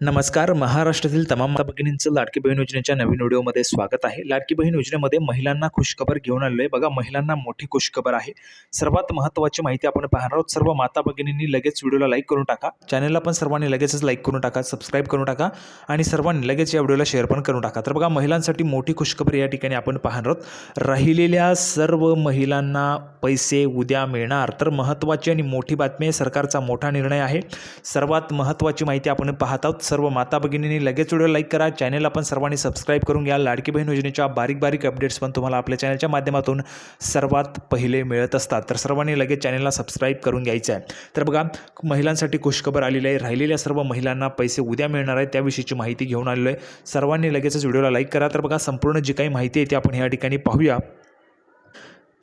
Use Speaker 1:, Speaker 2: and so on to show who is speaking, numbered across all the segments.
Speaker 1: नमस्कार. महाराष्ट्रातील तमाम माता भगिनींचं लाडकी बहीण योजनेच्या नवीन व्हिडिओमध्ये स्वागत आहे. लाडकी बहीण योजनेमध्ये महिलांना खुशखबर घेऊन आलेलो आहे बघा महिलांना मोठी खुशखबर आहे. सर्वात महत्त्वाची माहिती आपण पाहणार आहोत. सर्व माता भगिनींनी लगेच व्हिडिओला लाईक करून टाका. चॅनलला पण सर्वांनी लगेचच लाईक करून टाका सबस्क्राईब करून टाका आणि सर्वांनी लगेच या व्हिडिओला शेअर पण करून टाका. तर बघा महिलांसाठी मोठी खुशखबर या ठिकाणी आपण पाहणार आहोत. राहिलेल्या सर्व महिलांना पैसे उद्या मिळणार. तर महत्त्वाची आणि मोठी बातमी आहे सरकारचा मोठा निर्णय आहे. सर्वात महत्त्वाची माहिती आपण पाहत आहोत. सर्व माता भगिनींनी लगेच व्हिडिओ लाईक करा. चॅनल आपण सर्वांनी सबस्क्राईब करून घ्या. लाडकी बहीण योजनेच्या बारीक बारीक अपडेट्स पण तुम्हाला आपल्या चॅनलच्या माध्यमातून सर्वात पहिले मिळत असतात. तर सर्वांनी लगेच चॅनलला सबस्क्राईब करून घ्यायचं आहे. तर बघा महिलांसाठी खुशखबर आलेली आहे. राहिलेल्या सर्व महिलांना पैसे उद्या मिळणार आहे त्याविषयीची माहिती घेऊन आलेलो आहे. सर्वांनी लगेचच व्हिडिओला लाईक करा. तर बघा संपूर्ण जी काही माहिती आहे ती आपण ह्या ठिकाणी पाहूया.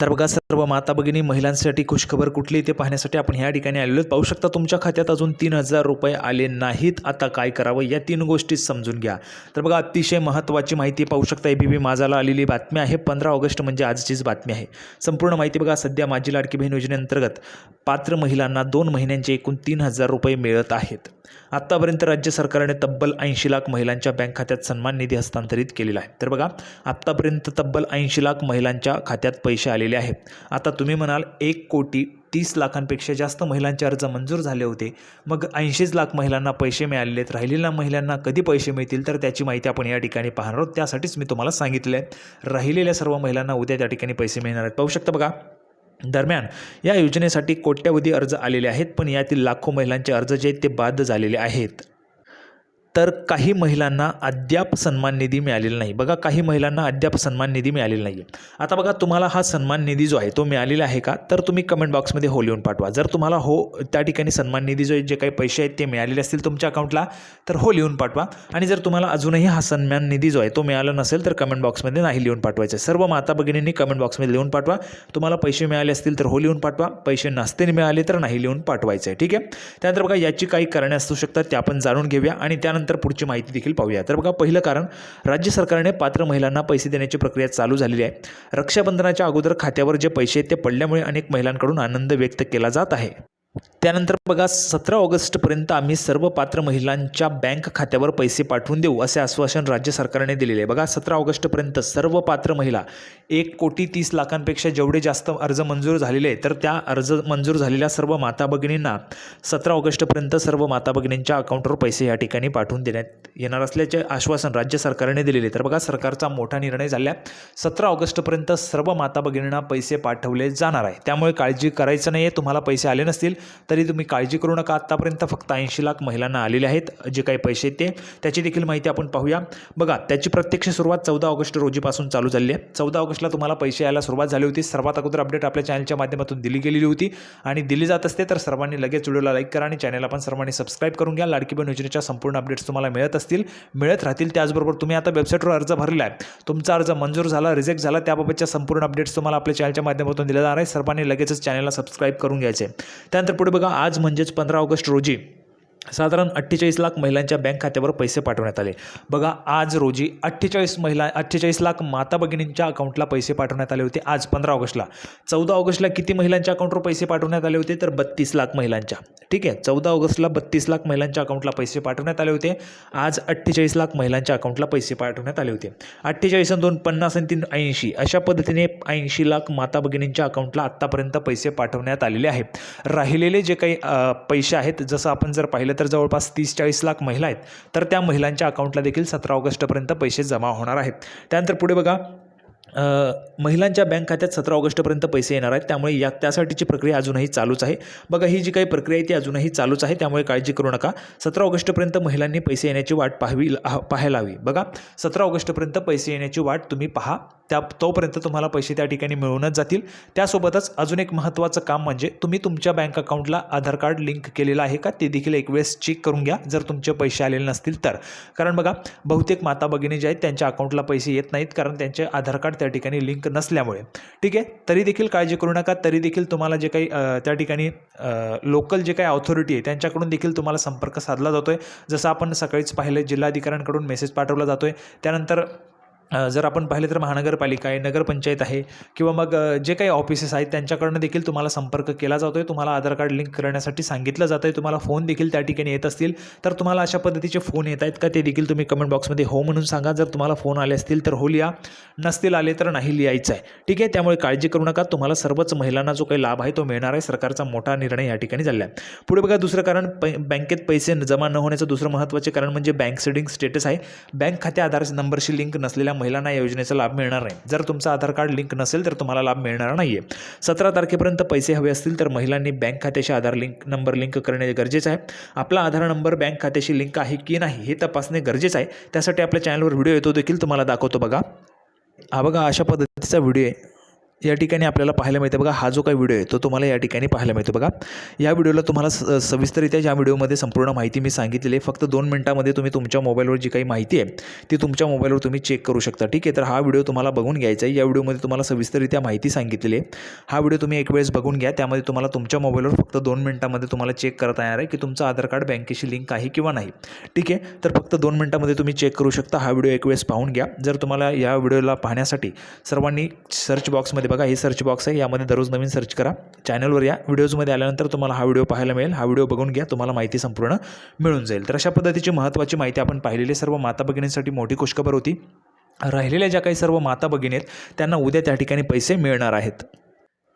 Speaker 1: तर बघा सर्व माता भगिनी महिलांसाठी खुशखबर कुठली ते पाहण्यासाठी आपण ह्या ठिकाणी आलेलो आहोत. पाहू शकता तुमच्या खात्यात अजून तीन हजार रुपये आले नाहीत. आता काय करावं या तीन गोष्टी समजून घ्या. तर बघा अतिशय महत्त्वाची माहिती पाहू शकता ए बी बी माझाला आलेली बातमी आहे. पंधरा ऑगस्ट म्हणजे आजचीच बातमी आहे. संपूर्ण माहिती बघा सध्या माझी लाडकी बहीण योजनेअंतर्गत पात्र महिलांना दोन महिन्यांचे एकूण तीन हजार रुपये मिळत आहेत. आत्तापर्यंत राज्य सरकारने तब्बल ऐंशी लाख महिलांच्या बँक खात्यात सन्मान निधी हस्तांतरित केलेला आहे. तर बघा आत्तापर्यंत तब्बल ऐंशी लाख महिलांच्या खात्यात पैसे आलेले आहेत. आता तुम्ही म्हणाल एक कोटी तीस लाखांपेक्षा जास्त महिलांचे अर्ज मंजूर झाले होते. मग ऐंशीच लाख महिलांना पैसे मिळालेले आहेत. राहिलेल्या महिलांना कधी पैसे मिळतील? तर त्याची माहिती आपण या ठिकाणी पाहणार आहोत. त्यासाठीच मी तुम्हाला सांगितलं आहे राहिलेल्या सर्व महिलांना उद्या त्या ठिकाणी पैसे मिळणार आहेत. पाहू शकता बघा. दरम्यान या योजनेसाठी कोट्यवधी अर्ज आलेले आहेत पण यातील लाखो महिलांचे अर्ज जे आहेत ते बाद झालेले आहेत. तर काही महिलांना अद्याप सन्मान निधी मिळालेला नाही. बघा काही महिलांना अद्याप सन्मान निधी मिळालेला नाही आहे आता बघा तुम्हाला हा सन्मान निधी जो आहे तो मिळालेला आहे का? तर तुम्ही कमेंट बॉक्समध्ये हो लिहून पाठवा. जर तुम्हाला हो त्या ठिकाणी सन्मान निधी जो आहे जे काही पैसे आहेत ते मिळालेले असतील तुमच्या अकाउंटला तर हो लिहून पाठवा. आणि जर तुम्हाला अजूनही हा सन्मान निधी जो आहे तो मिळाला नसेल तर कमेंट बॉक्समध्ये नाही लिहून पाठवायचं. आहे. सर्व माता भगिनींनी कमेंट बॉक्समध्ये लिहून पाठवा. तुम्हाला पैसे मिळाले असतील तर हो लिहून पाठवा. पैसे नसते मिळाले तर नाही लिहून पाठवायचं आहे ठीक आहे? त्यानंतर बघा याची काही कारणे असू शकतात ते आपण जाणून घेऊया. आणि त्यानंतर पुढची माहिती देखील पाहूया. तर बघा पहिलं कारण राज्य सरकारने पात्र महिलांना पैसे देण्याची प्रक्रिया चालू झालेली आहे. रक्षाबंधनाच्या अगोदर खात्यावर जे पैसे आहेत ते पडल्यामुळे अनेक महिलांकडून आनंद व्यक्त केला जात आहे. त्यानंतर बघा सतरा ऑगस्टपर्यंत आम्ही सर्व पात्र महिलांच्या बँक खात्यावर पैसे पाठवून देऊ असे आश्वासन राज्य सरकारने दिलेले आहे. बघा सतरा ऑगस्टपर्यंत सर्व पात्र महिला एक कोटी तीस लाखांपेक्षा जेवढे जास्त अर्ज मंजूर झालेले तर त्या अर्ज मंजूर झालेल्या सर्व माता भगिनींना सतरा ऑगस्टपर्यंत सर्व माता भगिनींच्या अकाउंटवर पैसे या ठिकाणी पाठवून देण्यात येणार असल्याचे आश्वासन राज्य सरकारने दिलेले तर बघा सरकारचा मोठा निर्णय झाला सतरा ऑगस्टपर्यंत सर्व माता भगिनींना पैसे पाठवले जाणार आहे. त्यामुळे काळजी करायचं नाही आहे तुम्हाला पैसे आले नसतील तरी तुम्ही काळजी करू नका. आत्तापर्यंत फक्त ऐंशी लाख महिलांना आलेले आहेत जे काही पैसे ते. त्याची देखील माहिती आपण पाहूया. बघा त्याची प्रत्यक्ष सुरुवात चौदा ऑगस्ट रोजीपासून चालू झाली आहे. चौदा ऑगस्टला तुम्हाला पैसे यायला सुरुवात झाली होती. सर्वात अगोदर अपडेट आपल्या चॅनलच्या माध्यमातून दिली गेलेली होती. आणि दिली जात असते तर सर्वांनी लगेच व्हिडिओला लाईक करा आणि चॅनलला पण सर्वांनी सबस्क्राईब करून घ्या. लाडकी बहीण योजनेच्या संपूर्ण अपडेट्स तुम्हाला मिळत असतील. मिळत राहतील त्याचबरोबर तुम्ही आता वेबसाईटवर अर्ज भरला आहे. तुमचा अर्ज मंजूर झाला रिजेक्ट झाला त्याबाबतच्या संपूर्ण अपडेट्स तुम्हाला आपल्या चॅनलच्या माध्यमातून दिल्या जाणार आहे. सर्वांनी लगेचच चॅनलला सबस्क्राईब करून घ्यायचे. त्यानंतर पुढे बघा. आज म्हणजेच पंधरा ऑगस्ट रोजी साधारण अठ्ठेचाळीस लाख महिलांच्या बँक खात्यावर पैसे पाठवण्यात आले. बघा आज रोजी अठ्ठेचाळीस महिला अठ्ठेचाळीस लाख माता भगिनींच्या अकाउंटला पैसे पाठवण्यात आले होते आज पंधरा ऑगस्टला. चौदा ऑगस्टला किती महिलांच्या अकाउंटवर पैसे पाठवण्यात आले होते? तर बत्तीस लाख महिलांच्या. ठीक आहे चौदा ऑगस्टला बत्तीस लाख महिलांच्या अकाउंटला पैसे पाठवण्यात आले होते. आज अठ्ठेचाळीस लाख महिलांच्या अकाउंटला पैसे पाठवण्यात आले होते. अठ्ठेचाळीस आणि दोन पन्नास आणि तीन ऐंशी. अशा पद्धतीने ऐंशी लाख माता भगिनींच्या अकाउंटला आत्तापर्यंत पैसे पाठवण्यात आलेले आहेत. राहिलेले जे काही पैसे आहेत जसं आपण जर पाहिलं तर जवळपास तीस चाळीस लाख महिला आहेत. तर त्या महिलांच्या अकाउंटला देखील सतरा ऑगस्टपर्यंत पैसे जमा होणार आहेत. त्यानंतर पुढे बघा महिलांच्या बँक खात्यात सतरा ऑगस्टपर्यंत पैसे येणार आहेत. त्यामुळे या त्यासाठीची प्रक्रिया अजूनही चालूच आहे. बघा ही जी काही प्रक्रिया आहे ती अजूनही चालूच आहे. त्यामुळे काळजी करू नका. सतरा ऑगस्टपर्यंत महिलांनी पैसे येण्याची वाट पाहावी पाहायला हवी. बघा सतरा ऑगस्टपर्यंत पैसे येण्याची वाट तुम्ही पहा. त्या तोपर्यंत तुम्हाला पैसे त्या ठिकाणी मिळूनच जातील. त्यासोबतच अजून एक महत्त्वाचं काम म्हणजे तुम्ही तुमच्या बँक अकाउंटला आधार कार्ड लिंक केलेलं आहे का? ते देखील एक वेळेस चेक करून घ्या जर तुमचे पैसे आलेले नसतील तर. कारण बघा बहुतेक माता भगिनी जे आहेत त्यांच्या अकाउंटला पैसे येत नाहीत कारण त्यांचे आधार कार्ड त्या ठिकाणी लिंक नसल्यामुळे. ठीक आहे? तरी देखील काळजी करू नका. तरी देखील तुम्हाला जे काही त्या ठिकाणी लोकल जे काही ऑथॉरिटी आहे त्यांच्याकडून देखील तुम्हाला संपर्क साधला जातो आहे जसं आपण सकाळीच पाहिलं जिल्हाधिकाऱ्यांकडून मेसेज पाठवला जातो आहे त्यानंतर जर आपण पाहिले तर महानगरपालिका आहे नगरपंचायत आहे किंवा मग जे काही ऑफिसेस आहेत त्यांच्याकडनं देखील तुम्हाला संपर्क केला जातो आहे तुम्हाला आधार कार्ड लिंक करण्यासाठी सांगितलं जातं आहे तुम्हाला फोन देखील त्या ठिकाणी येत असतील. तर तुम्हाला अशा पद्धतीचे फोन येत आहेत का ते देखील तुम्ही कमेंट बॉक्समध्ये हो म्हणून सांगा. जर तुम्हाला फोन आले असतील तर हो लिहा. नसतील आले तर नाही लिहायचं आहे. ठीक आहे? त्यामुळे काळजी करू नका. तुम्हाला सर्वच महिलांना जो काही लाभ आहे तो मिळणार आहे. सरकारचा मोठा निर्णय या ठिकाणी झाला आहे. पुढे बघा दुसरं कारण प बँकेत पैसे जमा न होण्याचं दुसरं महत्त्वाचे कारण म्हणजे बँक सेडिंग स्टेटस आहे. बँक खाते आधार नंबरशी लिंक नसलेल्या महिलांना या योजनेचा लाभ मिळणार नाही. जर तुमचं आधार कार्ड लिंक नसेल तर तुम्हाला लाभ मिळणार नाही आहे सतरा तारखेपर्यंत पैसे हवे असतील तर महिलांनी बँक खात्याशी आधार लिंक नंबर लिंक करणे गरजेचं आहे. आपला आधार नंबर बँक खात्याशी लिंक आहे की नाही हे तपासणे गरजेचं आहे. त्यासाठी आपल्या चॅनलवर व्हिडिओ येतो देखील तुम्हाला दाखवतो बघा. हा बघा अशा पद्धतीचा व्हिडिओ आहे. या ठिकाणी आपल्याला पाहायला मिळते बघा हा जो काही व्हिडिओ आहे तो तुम्हाला या ठिकाणी पाहायला मिळतो बघा. या व्हिडिओला तुम्हाला स सविस्तररित्या या व्हिडिओमध्ये संपूर्ण माहिती मी सांगितलेली आहे फक्त दोन मिनटामध्ये तुम्ही तुमच्या मोबाईलवर जी काही माहिती आहे ती तुमच्या मोबाईलवर तुम्ही चेक करू शकता. ठीक आहे तर हा व्हिडिओ तुम्हाला बघून घ्यायचा आहे. या व्हिडिओमध्ये तुम्हाला सविस्तररित्या माहिती सांगितलेली आहे. हा व्हिडिओ तुम्ही एक वेळेस बघून घ्या. त्यामध्ये तुम्हाला तुमच्या मोबाईलवर फक्त दोन मिनटामध्ये तुम्हाला चेक करता येणार आहे की तुमचं आधार कार्ड बँकेशी लिंक आहे किंवा नाही. ठीक आहे तर फक्त दोन मिनटामध्ये तुम्ही चेक करू शकता. हा व्हिडिओ एक वेळेस पाहून घ्या. जर तुम्हाला या व्हिडिओला पाहण्यासाठी सर्वांनी सर्च बॉक्समध्ये बघा हे सर्च बॉक्स आहे. यामध्ये दररोज नवीन सर्च करा. चॅनलवर या. व्हिडिओजमध्ये आल्यानंतर तुम्हाला हा व्हिडिओ पाहायला मिळेल. हा व्हिडिओ बघून घ्या. तुम्हाला माहिती संपूर्ण मिळून जाईल. तर अशा पद्धतीची महत्त्वाची माहिती आपण पाहिलेली सर्व माता भगिनींसाठी मोठी खुशखबर होती. राहिलेल्या ज्या काही सर्व माता भगिनी आहेत त्यांना उद्या त्या ठिकाणी पैसे मिळणार आहेत.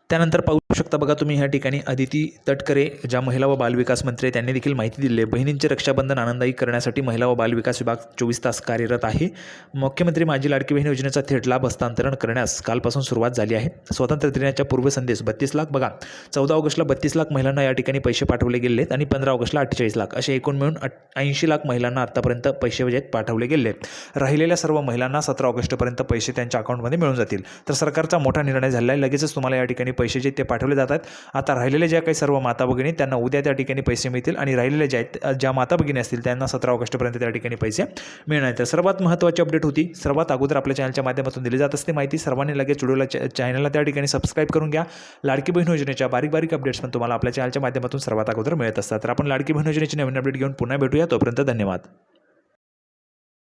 Speaker 1: त्यानंतर पाऊस शकता. बघा तुम्ही ह्या ठिकाणी अदिती तटकरे ज्या महिला व बालविकास मंत्री आहे त्यांनी देखील माहिती दिली आहे. बहिणींचे रक्षाबंधन आनंददायी करण्यासाठी महिला व बालविकास विभाग चोवीस तास कार्यरत आहे. मुख्यमंत्री माझी लाडकी बहीण योजनेचा थेट लाभ हस्तांतरण करण्यास कालपासून सुरुवात झाली आहे. स्वातंत्र्य दिनाच्या पूर्वसंदेश बत्तीस लाख बघा चौदा ऑगस्टला बत्तीस लाख महिलांना या ठिकाणी पैसे पाठवले गेले आहेत आणि पंधरा ऑगस्टला अठ्ठेचाळीस लाख असे एकूण मिळून ऐंशी लाख महिलांना आत्तापर्यंत पैसे जे आहेत पाठवले गेले आहेत. राहिलेल्या सर्व महिलांना सतरा ऑगस्टपर्यंत पैसे त्यांच्या अकाउंटमध्ये मिळून जातील. तर सरकारचा मोठा निर्णय झाला आहे. लगेचच तुम्हाला या ठिकाणी पैसे जे ते पाठ पाठवले जातात आता राहिलेल्या ज्या काही सर्व माता भगिनी त्यांना उद्या त्या ठिकाणी पैसे मिळतील आणि राहिलेल्या ज्या आहेत ज्या माता भगिनी असतील त्यांना सतरा ऑगस्टपर्यंत त्या ठिकाणी पैसे मिळणार आहेत. तर सर्वात महत्त्वाची अपडेट होती. सर्वात अगोदर आपल्या चॅनलच्या माध्यमातून दिली जात असते माहिती. सर्वांनी लगेच व्हिडिओला चॅनलला त्या ठिकाणी सबस्क्राईब करून घ्या. लाडकी बहीण योजनेच्या बारीक बारीक अपडेट्स पण तुम्हाला आपल्या चॅनलच्या माध्यमातून सर्वात अगोदर मिळत असतात. तर आपण लाडकी बहीण योजनेची नवीन अपडेट घेऊन पुन्हा भेटूया. तोपर्यंत धन्यवाद.